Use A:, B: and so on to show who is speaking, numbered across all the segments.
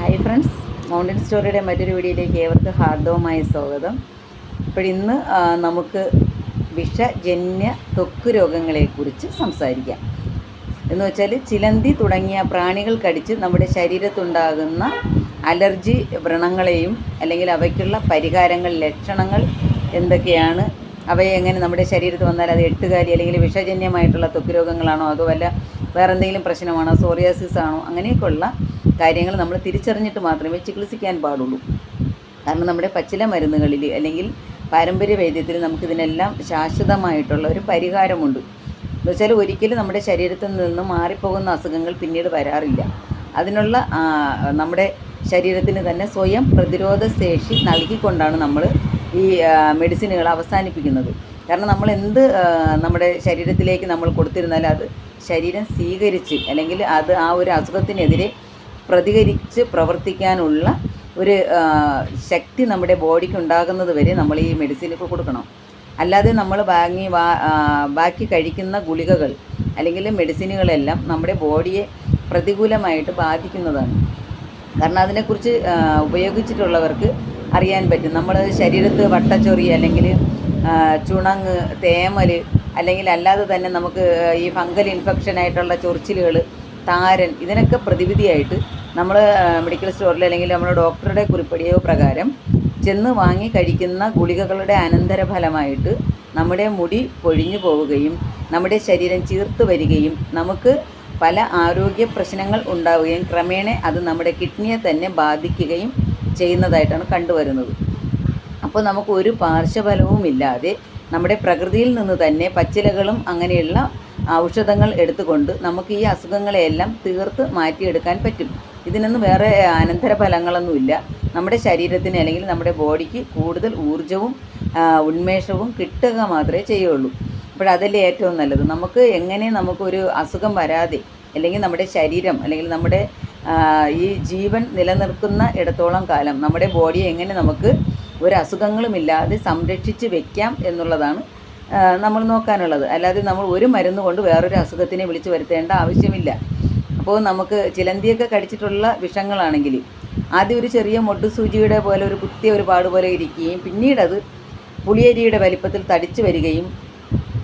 A: Hi friends mountain സ്റ്റോറിയുടെ മറ്റൊരു വീഡിയോയിലേക്ക് ഏവർക്ക് ഹാർദവമായ സ്വാഗതം. ഇപ്പോഴിന്ന് ഇന്ന് നമുക്ക് വിഷജന്യ ത്വക്ക് രോഗങ്ങളെക്കുറിച്ച് സംസാരിക്കാം. എന്ന് വെച്ചാൽ ചിലന്തി തുടങ്ങിയ പ്രാണികൾ കടിച്ച് നമ്മുടെ ശരീരത്തുണ്ടാകുന്ന അലർജി വ്രണങ്ങളെയും അല്ലെങ്കിൽ അവയ്ക്കുള്ള പരിഹാരങ്ങൾ ലക്ഷണങ്ങൾ എന്തൊക്കെയാണ് അവയെ എങ്ങനെ നമ്മുടെ ശരീരത്ത് വന്നാൽ അത് എട്ടുകാലി അല്ലെങ്കിൽ വിഷജന്യമായിട്ടുള്ള തൊക്ക് രോഗങ്ങളാണോ അതോ വല്ല വേറെന്തെങ്കിലും പ്രശ്നമാണോ സോറിയാസിസ് ആണോ അങ്ങനെയൊക്കെയുള്ള കാര്യങ്ങൾ നമ്മൾ തിരിച്ചറിഞ്ഞിട്ട് മാത്രമേ ചികിത്സിക്കാൻ പാടുള്ളൂ. കാരണം നമ്മുടെ പച്ചില മരുന്നുകളിൽ അല്ലെങ്കിൽ പാരമ്പര്യ വൈദ്യത്തിൽ നമുക്കിതിനെല്ലാം ശാശ്വതമായിട്ടുള്ള ഒരു പരിഹാരമുണ്ട്. എന്ന് വെച്ചാൽ ഒരിക്കലും നമ്മുടെ ശരീരത്തിൽ നിന്ന് മാറിപ്പോകുന്ന അസുഖങ്ങൾ പിന്നീട് വരാറില്ല. അതിനുള്ള നമ്മുടെ ശരീരത്തിന് തന്നെ സ്വയം പ്രതിരോധ ശേഷി നൽകിക്കൊണ്ടാണ് നമ്മൾ ഈ മെഡിസിനുകൾ അവസാനിപ്പിക്കുന്നത്. കാരണം നമ്മൾ എന്ത് നമ്മുടെ ശരീരത്തിലേക്ക് നമ്മൾ കൊടുത്തിരുന്നാൽ അത് ശരീരം സ്വീകരിച്ച് അല്ലെങ്കിൽ അത് ആ ഒരു അസുഖത്തിനെതിരെ പ്രതികരിച്ച് പ്രവർത്തിക്കാനുള്ള ഒരു ശക്തി നമ്മുടെ ബോഡിക്ക് ഉണ്ടാകുന്നത് വരെ നമ്മൾ ഈ മെഡിസിനൊക്കെ കൊടുക്കണം. അല്ലാതെ നമ്മൾ വാങ്ങി ബാക്കി കഴിക്കുന്ന ഗുളികകൾ അല്ലെങ്കിൽ മെഡിസിനുകളെല്ലാം നമ്മുടെ ബോഡിയെ പ്രതികൂലമായിട്ട് ബാധിക്കുന്നതാണ്. കാരണം അതിനെക്കുറിച്ച് ഉപയോഗിച്ചിട്ടുള്ളവർക്ക് അറിയാൻ പറ്റും. നമ്മൾ ശരീരത്ത് വട്ടച്ചൊറി അല്ലെങ്കിൽ ചുണങ്ങ് തേമൽ അല്ലെങ്കിൽ അല്ലാതെ തന്നെ നമുക്ക് ഈ ഫംഗൽ ഇൻഫെക്ഷൻ ആയിട്ടുള്ള ചൊറിച്ചിലുകൾ താരൻ ഇതിനൊക്കെ പ്രതിവിധിയായിട്ട് നമ്മൾ മെഡിക്കൽ സ്റ്റോറിൽ അല്ലെങ്കിൽ നമ്മൾ ഡോക്ടറുടെ കുറിപ്പടിയോ പ്രകാരം ചെന്ന് വാങ്ങി കഴിക്കുന്ന ഗുളികകളുടെ അനന്തരഫലമായിട്ട് നമ്മുടെ മുടി പൊഴിഞ്ഞു പോവുകയും നമ്മുടെ ശരീരം ചീർത്ത് വരികയും നമുക്ക് പല ആരോഗ്യ പ്രശ്നങ്ങൾ ഉണ്ടാവുകയും ക്രമേണ അത് നമ്മുടെ കിഡ്നിയെ തന്നെ ബാധിക്കുകയും ചെയ്യുന്നതായിട്ടാണ് കണ്ടുവരുന്നത്. അപ്പോൾ നമുക്ക് ഒരു പാർശ്വഫലവും ഇല്ലാതെ നമ്മുടെ പ്രകൃതിയിൽ നിന്ന് തന്നെ പച്ചിലകളും അങ്ങനെയുള്ള ഔഷധങ്ങൾ എടുത്തുകൊണ്ട് നമുക്ക് ഈ അസുഖങ്ങളെയെല്ലാം തീർത്ത് മാറ്റിയെടുക്കാൻ പറ്റും. ഇതിനൊന്നും വേറെ അനന്തര ഫലങ്ങളൊന്നുമില്ല നമ്മുടെ ശരീരത്തിന് അല്ലെങ്കിൽ നമ്മുടെ ബോഡിക്ക് കൂടുതൽ ഊർജവും ഉന്മേഷവും കിട്ടുക മാത്രമേ ചെയ്യുള്ളൂ. അപ്പോഴതല്ലേ ഏറ്റവും നല്ലത്. നമുക്ക് എങ്ങനെ നമുക്കൊരു അസുഖം വരാതെ അല്ലെങ്കിൽ നമ്മുടെ ശരീരം അല്ലെങ്കിൽ നമ്മുടെ ഈ ജീവൻ നിലനിൽക്കുന്ന ഇടത്തോളം കാലം നമ്മുടെ ബോഡിയെ എങ്ങനെ നമുക്ക് ഒരു അസുഖങ്ങളുമില്ലാതെ സംരക്ഷിച്ച് വെക്കാം എന്നുള്ളതാണ് നമ്മൾ നോക്കാനുള്ളത്. അല്ലാതെ നമ്മൾ ഒരു മരുന്ന് കൊണ്ട് വേറൊരു അസുഖത്തിനെ വിളിച്ചു വരുത്തേണ്ട ആവശ്യമില്ല. അപ്പോൾ നമുക്ക് ചിലന്തിയൊക്കെ കടിച്ചിട്ടുള്ള വിഷങ്ങളാണെങ്കിൽ ആദ്യം ഒരു ചെറിയ മൊട്ടുസൂചിയുടെ പോലെ ഒരു കുത്തിയ ഒരു പാട് പോലെ ഇരിക്കുകയും പിന്നീടത് പുളിയരിയുടെ വലിപ്പത്തിൽ തടിച്ചു വരികയും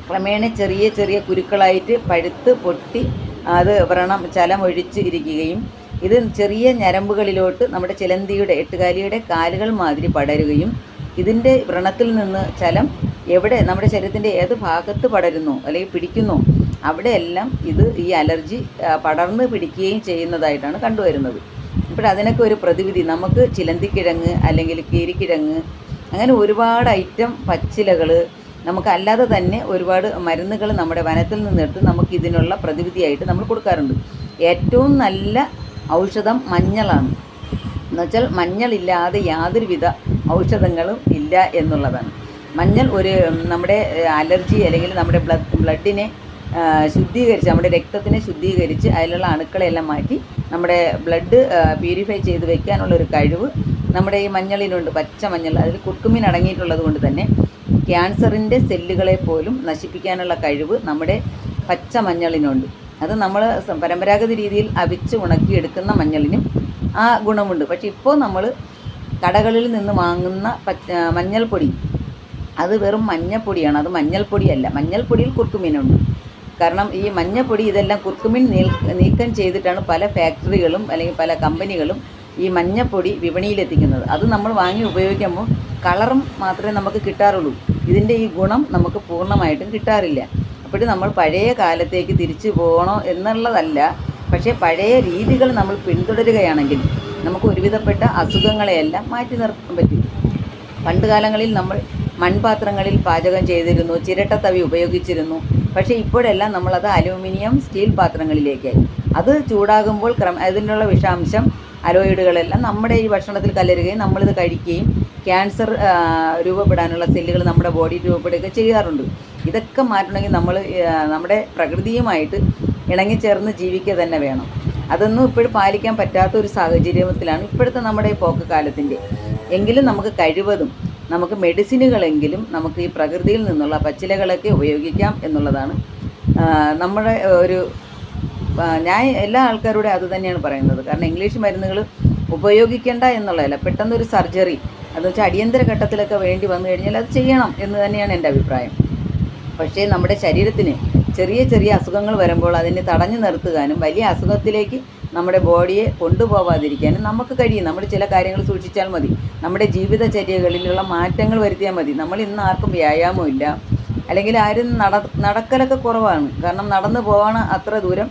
A: ക്രമേണ ചെറിയ ചെറിയ കുരുക്കളായിട്ട് പഴുത്ത് പൊട്ടി അത് വ്രണം ചലമൊഴിച്ച് ഇരിക്കുകയും ഇത് ചെറിയ ഞരമ്പുകളിലോട്ട് നമ്മുടെ ചിലന്തിയുടെ എട്ടുകാലിയുടെ കാലുകൾ മാതിരി പടരുകയും ഇതിന്റെ വ്രണത്തിൽ നിന്ന് ചലം എവിടെ നമ്മുടെ ശരീരത്തിന്റെ ഏത് ഭാഗത്ത് പടരുന്നു അല്ലെങ്കിൽ പിടിക്കുന്നു അവിടെയെല്ലാം ഇത് ഈ അലർജി പടർന്ന് പിടിക്കുകയും ചെയ്യുന്നതായിട്ടാണ് കണ്ടുവരുന്നത്. ഇപ്പോൾ അതിനൊക്കെ ഒരു പ്രതിവിധി. നമുക്ക് ചിലന്തിക്കിഴങ്ങ് അല്ലെങ്കിൽ കീരിക്കിഴങ്ങ് അങ്ങനെ ഒരുപാട് ഐറ്റം പച്ചിലകൾ നമുക്കല്ലാതെ തന്നെ ഒരുപാട് മരുന്നുകൾ നമ്മുടെ വനത്തിൽ നിന്നെടുത്ത് നമുക്ക് ഇതിനുള്ള പ്രതിവിധിയായിട്ട് നമ്മൾ കൊടുക്കാറുണ്ട്. ഏറ്റവും നല്ല ഔഷധം മഞ്ഞളാണ്. എന്നുവെച്ചാൽ മഞ്ഞളില്ലാതെ യാതൊരുവിധ ഔഷധങ്ങളും ഇല്ല എന്നുള്ളതാണ്. മഞ്ഞൾ ഒരു നമ്മുടെ അലർജി അല്ലെങ്കിൽ നമ്മുടെ ബ്ലഡ് ബ്ലഡിനെ ശുദ്ധീകരിച്ച് നമ്മുടെ രക്തത്തിനെ ശുദ്ധീകരിച്ച് അതിലുള്ള അണുക്കളെല്ലാം മാറ്റി നമ്മുടെ ബ്ലഡ് പ്യൂരിഫൈ ചെയ്ത് വെക്കാനുള്ള ഒരു കഴിവ് നമ്മുടെ ഈ മഞ്ഞളിനുണ്ട് പച്ച മഞ്ഞൾ. അതിൽ കുർക്കുമിൻ അടങ്ങിയിട്ടുള്ളത് കൊണ്ട് തന്നെ ക്യാൻസറിന്റെ സെല്ലുകളെ പോലും നശിപ്പിക്കാനുള്ള കഴിവ് നമ്മുടെ പച്ച മഞ്ഞളിനുണ്ട്. അത് നമ്മൾ പരമ്പരാഗത രീതിയിൽ അവിച്ച് ഉണക്കിയെടുക്കുന്ന മഞ്ഞളിനും ആ ഗുണമുണ്ട്. പക്ഷെ ഇപ്പോൾ നമ്മൾ കടകളിൽ നിന്ന് വാങ്ങുന്ന പച്ച മഞ്ഞൾപ്പൊടി അത് വെറും മഞ്ഞൾപ്പൊടിയാണ്. അത് മഞ്ഞൾപ്പൊടിയല്ല. മഞ്ഞൾപ്പൊടിയിൽ കുർക്കുമീനുണ്ട്. കാരണം ഈ മഞ്ഞപ്പൊടി ഇതെല്ലാം കുർക്കുമിൻ നീക്കം ചെയ്തിട്ടാണ് പല ഫാക്ടറികളും അല്ലെങ്കിൽ പല കമ്പനികളും ഈ മഞ്ഞപ്പൊടി വിപണിയിലെത്തിക്കുന്നത്. അത് നമ്മൾ വാങ്ങി ഉപയോഗിക്കുമ്പോൾ കളറും മാത്രമേ നമുക്ക് കിട്ടാറുള്ളൂ. ഇതിന്റെ ഈ ഗുണം നമുക്ക് പൂർണമായിട്ടും കിട്ടാറില്ല. അപ്പോഴും നമ്മൾ പഴയ കാലത്തേക്ക് തിരിച്ചു പോകണോ എന്നുള്ളതല്ല. പക്ഷേ പഴയ രീതികൾ നമ്മൾ പിന്തുടരുകയാണെങ്കിൽ നമുക്ക് ഒരുവിധപ്പെട്ട അസുഖങ്ങളെയെല്ലാം മാറ്റി നിർത്താൻ പറ്റും. പണ്ട് കാലങ്ങളിൽ നമ്മൾ മൺപാത്രങ്ങളിൽ പാചകം ചെയ്തിരുന്നു ചിരട്ടത്തവി ഉപയോഗിച്ചിരുന്നു. പക്ഷേ ഇപ്പോഴെല്ലാം നമ്മളത് അലൂമിനിയം സ്റ്റീൽ പാത്രങ്ങളിലേക്കായി അത് ചൂടാകുമ്പോൾ ക്രമ അതിനുള്ള വിഷാംശം അലോയിഡുകളെല്ലാം നമ്മുടെ ഈ ഭക്ഷണത്തിൽ കലരുകയും നമ്മളിത് കഴിക്കുകയും ക്യാൻസർ രൂപപ്പെടാനുള്ള സെല്ലുകൾ നമ്മുടെ ബോഡി രൂപപ്പെടുകയൊക്കെ ചെയ്യാറുണ്ട്. ഇതൊക്കെ മാറ്റണമെങ്കിൽ നമ്മൾ നമ്മുടെ പ്രകൃതിയുമായിട്ട് ഇണങ്ങിച്ചേർന്ന് ജീവിക്കുക തന്നെ വേണം. അതൊന്നും ഇപ്പോഴും പാലിക്കാൻ പറ്റാത്ത ഒരു സാഹചര്യത്തിലാണ് ഇപ്പോഴത്തെ നമ്മുടെ ഈ പോക്ക് കാലത്തിന്റെ. എങ്കിലും നമുക്ക് കഴിവതും നമുക്ക് മെഡിസിനുകളെങ്കിലും നമുക്ക് ഈ പ്രകൃതിയിൽ നിന്നുള്ള പച്ചിലകളൊക്കെ ഉപയോഗിക്കാം എന്നുള്ളതാണ്. നമ്മുടെ ഒരു ഞാൻ എല്ലാ ആൾക്കാരോടും അത് തന്നെയാണ് പറയുന്നത്. കാരണം ഇംഗ്ലീഷ് മരുന്നുകൾ ഉപയോഗിക്കേണ്ട എന്നുള്ളതല്ല. പെട്ടെന്നൊരു സർജറി അതെന്ന് വെച്ചാൽ അടിയന്തര ഘട്ടത്തിലൊക്കെ വേണ്ടി വന്നു കഴിഞ്ഞാൽ അത് ചെയ്യണം എന്ന് തന്നെയാണ് എന്റെ അഭിപ്രായം. പക്ഷേ നമ്മുടെ ശരീരത്തിന് ചെറിയ ചെറിയ അസുഖങ്ങൾ വരുമ്പോൾ അതിനെ തടഞ്ഞു നിർത്തുവാനും വലിയ അസുഖത്തിലേക്ക് നമ്മുടെ ബോഡിയെ കൊണ്ടുപോവാതിരിക്കാനും നമുക്ക് കഴിയും. നമ്മൾ ചില കാര്യങ്ങൾ സൂക്ഷിച്ചാൽ മതി. നമ്മുടെ ജീവിതചര്യകളിലുള്ള മാറ്റങ്ങൾ വരുത്തിയാൽ മതി. നമ്മൾ ഇന്ന് ആർക്കും വ്യായാമമില്ല അല്ലെങ്കിൽ ആരും നട നടക്കലൊക്കെ കുറവാണ്. കാരണം നടന്നു പോവാണ് അത്ര ദൂരം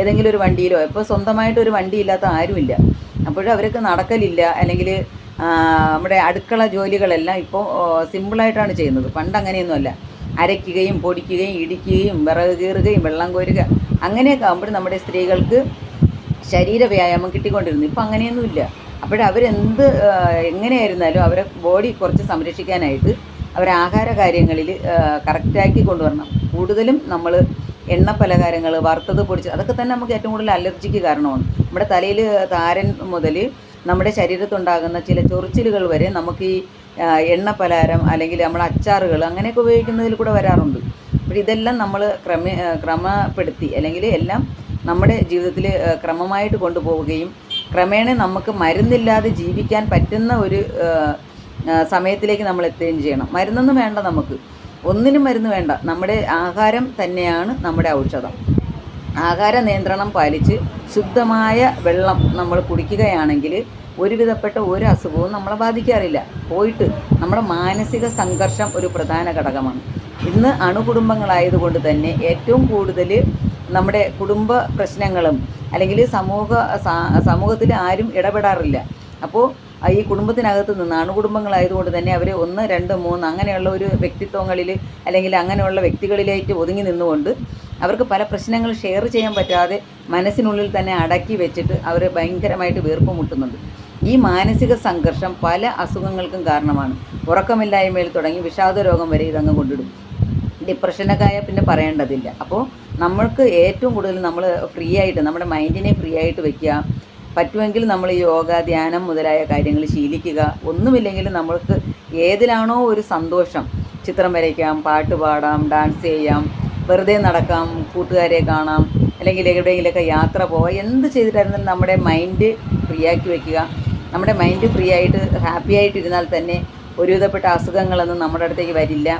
A: ഏതെങ്കിലും ഒരു വണ്ടിയിലോ. ഇപ്പോൾ സ്വന്തമായിട്ട് ഒരു വണ്ടി ഇല്ലാത്ത ആരുമില്ല അപ്പോഴും അവർക്ക് നടക്കലില്ല. അല്ലെങ്കിൽ നമ്മുടെ അടുക്കള ജോലികളെല്ലാം ഇപ്പോൾ സിമ്പിളായിട്ടാണ് ചെയ്യുന്നത്. പണ്ട് അങ്ങനെയൊന്നുമല്ല അരയ്ക്കുകയും പൊടിക്കുകയും ഇടിക്കുകയും വിറക് കീറുകയും വെള്ളം കോരുക. അങ്ങനെയൊക്കെ ആകുമ്പോൾ നമ്മുടെ സ്ത്രീകൾക്ക് ശരീര വ്യായാമം കിട്ടിക്കൊണ്ടിരുന്നു. ഇപ്പം അങ്ങനെയൊന്നുമില്ല. അപ്പോഴവരെന്ത് എങ്ങനെയായിരുന്നാലും അവരെ ബോഡി കുറച്ച് സംരക്ഷിക്കാനായിട്ട് അവർ ആഹാര കാര്യങ്ങളിൽ കറക്റ്റാക്കി കൊണ്ടുവരണം. കൂടുതലും നമ്മൾ എണ്ണ പലഹാരങ്ങൾ വറുത്തത് പൊടിച്ച് അതൊക്കെ തന്നെ നമുക്ക് ഏറ്റവും കൂടുതൽ അലർജിക്ക് കാരണമാണ്. നമ്മുടെ തലയിൽ താരൻ മുതൽ നമ്മുടെ ശരീരത്തുണ്ടാകുന്ന ചില ചൊറിച്ചിലുകൾ വരെ നമുക്ക് ഈ എണ്ണ പലഹാരം അല്ലെങ്കിൽ നമ്മുടെ അച്ചാറുകൾ അങ്ങനെയൊക്കെ ഉപയോഗിക്കുന്നതിൽ കൂടെ വരാറുണ്ട്. അപ്പോൾ ഇതെല്ലാം നമ്മൾ ക്രമ ക്രമപ്പെടുത്തി അല്ലെങ്കിൽ എല്ലാം നമ്മുടെ ജീവിതത്തിൽ ക്രമമായിട്ട് കൊണ്ടുപോവുകയും ക്രമേണ നമുക്ക് മരുന്നില്ലാതെ ജീവിക്കാൻ പറ്റുന്ന ഒരു സമയത്തിലേക്ക് നമ്മൾ എത്തുകയും ചെയ്യണം. മരുന്നൊന്നും വേണ്ട നമുക്ക്. ഒന്നിനും മരുന്ന് വേണ്ട. നമ്മുടെ ആഹാരം തന്നെയാണ് നമ്മുടെ ഔഷധം. ആഹാര നിയന്ത്രണം പാലിച്ച് ശുദ്ധമായ വെള്ളം നമ്മൾ കുടിക്കുകയാണെങ്കിൽ ഒരുവിധപ്പെട്ട ഒരു അസുഖവും നമ്മളെ ബാധിക്കാറില്ല. പോയിട്ട് നമ്മുടെ മാനസിക സംഘർഷം ഒരു പ്രധാന ഘടകമാണ്. ഇന്ന് അണുകുടുംബങ്ങളായതുകൊണ്ട് തന്നെ ഏറ്റവും കൂടുതൽ നമ്മുടെ കുടുംബ പ്രശ്നങ്ങളും അല്ലെങ്കിൽ സമൂഹ സമൂഹത്തിൽ ആരും ഇടപെടാറില്ല. അപ്പോൾ ഈ കുടുംബത്തിനകത്ത് നിന്ന് അണുകുടുംബങ്ങളായതുകൊണ്ട് തന്നെ അവർ ഒന്ന് രണ്ട് മൂന്ന് അങ്ങനെയുള്ള ഒരു വ്യക്തിത്വങ്ങളിൽ അല്ലെങ്കിൽ അങ്ങനെയുള്ള വ്യക്തികളിലേക്ക് ഒതുങ്ങി നിന്നുകൊണ്ട് അവർക്ക് പല പ്രശ്നങ്ങൾ ഷെയർ ചെയ്യാൻ പറ്റാതെ മനസ്സിനുള്ളിൽ തന്നെ അടക്കി വെച്ചിട്ട് അവർ ഭയങ്കരമായിട്ട് വീർപ്പ് മുട്ടുന്നുണ്ട്. ഈ മാനസിക സംഘർഷം പല അസുഖങ്ങൾക്കും കാരണമാണ്. ഉറക്കമില്ലായ്മയിൽ തുടങ്ങി വിഷാദ രോഗം വരെ ഇതങ്ങ് കൊണ്ടിടും. ഡിപ്രഷനൊക്കെ ആയാൽ പിന്നെ പറയേണ്ടതില്ല. അപ്പോൾ നമ്മൾക്ക് ഏറ്റവും കൂടുതൽ നമ്മൾ ഫ്രീ ആയിട്ട് നമ്മുടെ മൈൻഡിനെ ഫ്രീ ആയിട്ട് വെക്കുക. പറ്റുമെങ്കിൽ നമ്മൾ യോഗ ധ്യാനം മുതലായ കാര്യങ്ങൾ ശീലിക്കുക. ഒന്നുമില്ലെങ്കിൽ നമ്മൾക്ക് ഏതിലാണോ ഒരു സന്തോഷം. ചിത്രം വരയ്ക്കാം പാട്ട് പാടാം ഡാൻസ് ചെയ്യാം വെറുതെ നടക്കാം കൂട്ടുകാരെ കാണാം അല്ലെങ്കിൽ എവിടെയെങ്കിലുമൊക്കെ യാത്ര പോവാം. എന്ത് ചെയ്തിട്ടായിരുന്നാലും നമ്മുടെ മൈൻഡ് ഫ്രീ ആക്കി വെക്കുക. നമ്മുടെ മൈൻഡ് ഫ്രീ ആയിട്ട് ഹാപ്പി ആയിട്ടിരുന്നാൽ തന്നെ ഒരുവിധപ്പെട്ട അസുഖങ്ങളൊന്നും നമ്മുടെ അടുത്തേക്ക് വരില്ല.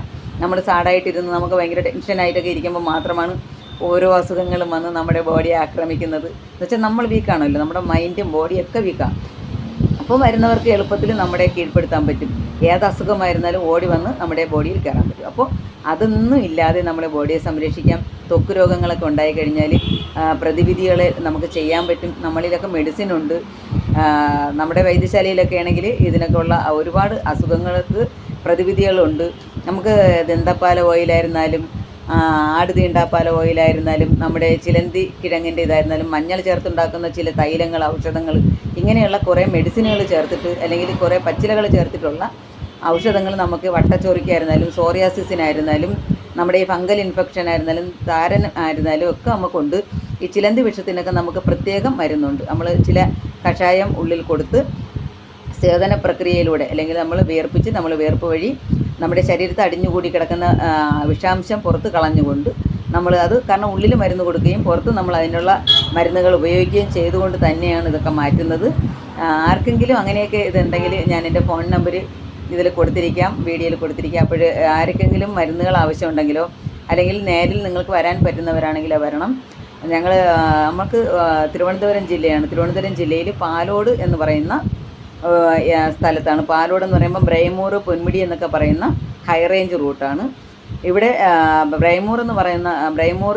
A: നമ്മൾ സാഡായിട്ടിരുന്ന് നമുക്ക് ഭയങ്കര ടെൻഷനായിട്ടൊക്കെ ഇരിക്കുമ്പോൾ മാത്രമാണ് ഓരോ അസുഖങ്ങളും വന്ന് നമ്മുടെ ബോഡിയെ ആക്രമിക്കുന്നത്. എന്ന് വെച്ചാൽ നമ്മൾ വീക്കാണല്ലോ നമ്മുടെ മൈൻഡും ബോഡിയും ഒക്കെ വീക്കാണ് അപ്പോൾ വരുന്നവർക്ക് എളുപ്പത്തിൽ നമ്മുടെ കീഴ്പ്പെടുത്താൻ പറ്റും. ഏത് അസുഖമായിരുന്നാലും ഓടി വന്ന് നമ്മുടെ ബോഡിയിൽ കയറാൻ പറ്റും. അപ്പോൾ അതൊന്നും ഇല്ലാതെ നമ്മുടെ ബോഡിയെ സംരക്ഷിക്കാം. തൊക്ക് രോഗങ്ങളൊക്കെ ഉണ്ടായി കഴിഞ്ഞാൽ പ്രതിവിധികൾ നമുക്ക് ചെയ്യാൻ പറ്റും. നമ്മളിലൊക്കെ മെഡിസിൻ ഉണ്ട്. നമ്മുടെ വൈദ്യശാലയിലൊക്കെ ആണെങ്കിൽ ഇതിനൊക്കെ ഉള്ള ഒരുപാട് അസുഖങ്ങൾക്ക് പ്രതിവിധികളുണ്ട്. നമുക്ക് ദന്തപ്പാല ഓയിലായിരുന്നാലും ആ, ആട് തീണ്ടാപ്പാല ഓയിലായിരുന്നാലും നമ്മുടെ ചിലന്തി കിഴങ്ങിന്റെ ഇതായിരുന്നാലും മഞ്ഞൾ ചേർത്തുണ്ടാക്കുന്ന ചില തൈലങ്ങൾ ഔഷധങ്ങൾ ഇങ്ങനെയുള്ള കുറേ മെഡിസിനുകൾ ചേർത്തിട്ട് അല്ലെങ്കിൽ കുറേ പച്ചിലകൾ ചേർത്തിട്ടുള്ള ഔഷധങ്ങൾ നമുക്ക് വട്ടച്ചോറിക്കായിരുന്നാലും സോറിയാസിസിനായിരുന്നാലും നമ്മുടെ ഈ ഫംഗൽ ഇൻഫെക്ഷൻ ആയിരുന്നാലും താരൻ ആയിരുന്നാലും ഒക്കെ നമുക്കുണ്ട്. ഈ ചിലന്തി വിഷത്തിനൊക്കെ നമുക്ക് പ്രത്യേകം മരുന്നുണ്ട്. നമ്മൾ ചില കഷായം ഉള്ളിൽ കൊടുത്ത് സേവന പ്രക്രിയയിലൂടെ അല്ലെങ്കിൽ നമ്മൾ വിയർപ്പിച്ച് നമ്മൾ വിയർപ്പ് വഴി നമ്മുടെ ശരീരത്തിൽ അടിഞ്ഞുകൂടി കിടക്കുന്ന വിഷാംശം പുറത്ത് കളഞ്ഞുകൊണ്ട് നമ്മൾ അത് കാരണം ഉള്ളിൽ മരുന്ന് കൊടുക്കുകയും പുറത്ത് നമ്മൾ അതിനുള്ള മരുന്നുകൾ ഉപയോഗിക്കുകയും ചെയ്തുകൊണ്ട് തന്നെയാണ് ഇതൊക്കെ മാറ്റുന്നത്. ആർക്കെങ്കിലും അങ്ങനെയൊക്കെ ഇതുണ്ടെങ്കിൽ ഞാൻ എന്റെ ഫോൺ നമ്പർ ഇതിൽ കൊടുത്തിരിക്കാം വീഡിയോയിൽ കൊടുത്തിരിക്കാം. അപ്പോൾ ആർക്കെങ്കിലും മരുന്നുകൾ ആവശ്യമുണ്ടെങ്കിലോ അല്ലെങ്കിൽ നേരിൽ നിങ്ങൾക്ക് വരാൻ പറ്റുന്നവരാണെങ്കിലോ വരണം. ഞങ്ങൾ നമുക്ക് തിരുവനന്തപുരം ജില്ലയാണ്. തിരുവനന്തപുരം ജില്ലയിൽ പാലോട് എന്ന് പറയുന്ന സ്ഥലത്താണ്. പാലോട് എന്ന് പറയുമ്പോൾ ബ്രൈമൂർ പൊന്മുടി എന്നൊക്കെ പറയുന്ന ഹൈ റേഞ്ച് റൂട്ടാണ് ഇവിടെ ബ്രൈമൂർ എന്ന് പറയുന്ന ബ്രൈമൂർ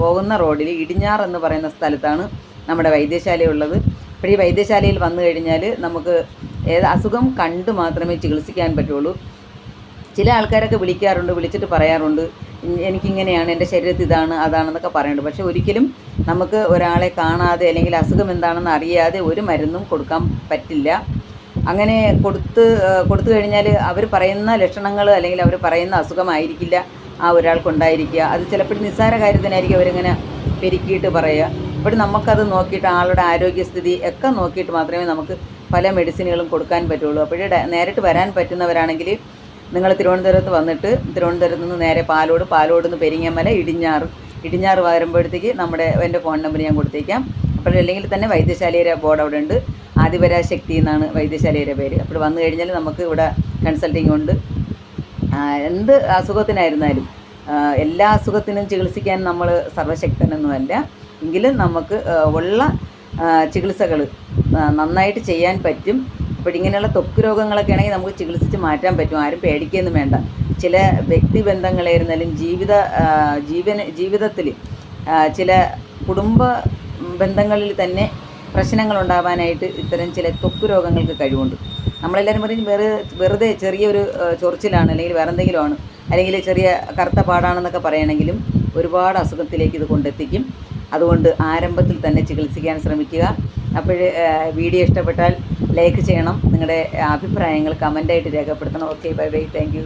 A: പോകുന്ന റോഡിൽ ഇടിഞ്ഞാർ എന്ന് പറയുന്ന സ്ഥലത്താണ് നമ്മുടെ വൈദ്യശാലയുള്ളത് അപ്പോൾ ഈ വൈദ്യശാലയിൽ വന്നു കഴിഞ്ഞാൽ നമുക്ക് ഏത് അസുഖം കണ്ട് മാത്രമേ ചികിത്സിക്കാൻ പറ്റുള്ളൂ. ചില ആൾക്കാരൊക്കെ വിളിക്കാറുണ്ട് വിളിച്ചിട്ട് പറയാറുണ്ട്. "ഇ- എനിക്കിങ്ങനെയാണ് എന്റെ ശരീരത്തിൽ ഇതാണ് അതാണെന്നൊക്കെ പറയുന്നുണ്ട്. പക്ഷേ ഒരിക്കലും നമുക്ക് ഒരാളെ കാണാതെ അല്ലെങ്കിൽ അസുഖം എന്താണെന്ന് അറിയാതെ ഒരു മരുന്നും കൊടുക്കാൻ പറ്റില്ല. അങ്ങനെ കൊടുത്ത് കൊടുത്തു കഴിഞ്ഞാൽ അവർ പറയുന്ന ലക്ഷണങ്ങൾ അല്ലെങ്കിൽ അവർ പറയുന്ന അസുഖമായിരിക്കില്ല ആ ഒരാൾക്കുണ്ടായിരിക്കുക. അത് ചിലപ്പോൾ നിസ്സാര കാര്യത്തിനായിരിക്കും അവരിങ്ങനെ പെരുക്കിയിട്ട് പറയുക. അപ്പോൾ നമുക്കത് നോക്കിയിട്ട് ആളുടെ ആരോഗ്യസ്ഥിതി ഒക്കെ നോക്കിയിട്ട് മാത്രമേ നമുക്ക് പല മെഡിസിനുകളും കൊടുക്കാൻ പറ്റുള്ളൂ. അപ്പോഴേ നേരിട്ട് വരാൻ പറ്റുന്നവരാണെങ്കിൽ നിങ്ങൾ തിരുവനന്തപുരത്ത് വന്നിട്ട് തിരുവനന്തപുരത്ത് നിന്ന് നേരെ പാലോട് പാലോട് നിന്ന് പെരിങ്ങമല ഇടിഞ്ഞാറ്. ഇടിഞ്ഞാറ് വരുമ്പോഴത്തേക്ക് നമ്മുടെ എന്റെ ഫോൺ നമ്പർ ഞാൻ കൊടുത്തേക്കാം. അപ്പോൾ അല്ലെങ്കിൽ തന്നെ വൈദ്യശാലയുടെ ബോർഡ് അവിടെ ഉണ്ട്. ആദിപരാശക്തി എന്നാണ് വൈദ്യശാലയുടെ പേര്. അപ്പോൾ വന്നു കഴിഞ്ഞാൽ നമുക്ക് ഇവിടെ കൺസൾട്ടിങ് ഉണ്ട്. എന്ത് അസുഖത്തിനായിരുന്നാലും എല്ലാ അസുഖത്തിനും ചികിത്സിക്കാൻ നമ്മൾ സർവശക്തനൊന്നുമല്ല. എങ്കിലും നമുക്ക് ഉള്ള ചികിത്സകൾ നന്നായിട്ട് ചെയ്യാൻ പറ്റും. അപ്പോൾ ഇങ്ങനെയുള്ള തൊക്ക് രോഗങ്ങളൊക്കെ ആണെങ്കിൽ നമുക്ക് ചികിത്സിച്ച് മാറ്റാൻ പറ്റും. ആരും പേടിക്കുകയൊന്നും വേണ്ട. ചില വ്യക്തി വ്യക്തിബന്ധങ്ങളായിരുന്നാലും ജീവിത ജീവന ജീവിതത്തിൽ ചില കുടുംബ ബന്ധങ്ങളിൽ തന്നെ പ്രശ്നങ്ങളുണ്ടാവാനായിട്ട് ഇത്തരം ചില തൊക്ക് രോഗങ്ങൾക്ക് കഴിവുണ്ട്. നമ്മളെല്ലാവരും പറയും വെറു വെറുതെ ചെറിയൊരു ചൊറിച്ചിലാണ് അല്ലെങ്കിൽ വേറെ ആണ് അല്ലെങ്കിൽ ചെറിയ കറുത്ത പാടാണെന്നൊക്കെ പറയണമെങ്കിലും ഒരുപാട് അസുഖത്തിലേക്ക് ഇത് കൊണ്ടെത്തിക്കും. അതുകൊണ്ട് ആരംഭത്തിൽ തന്നെ ചികിത്സിക്കാൻ ശ്രമിക്കുക. അപ്പോൾ വീഡിയോ ഇഷ്ടപ്പെട്ടാൽ ലൈക്ക് ചെയ്യണം. നിങ്ങളുടെ അഭിപ്രായങ്ങൾ കമന്റായിട്ട് രേഖപ്പെടുത്തണം. Okay bye bye thank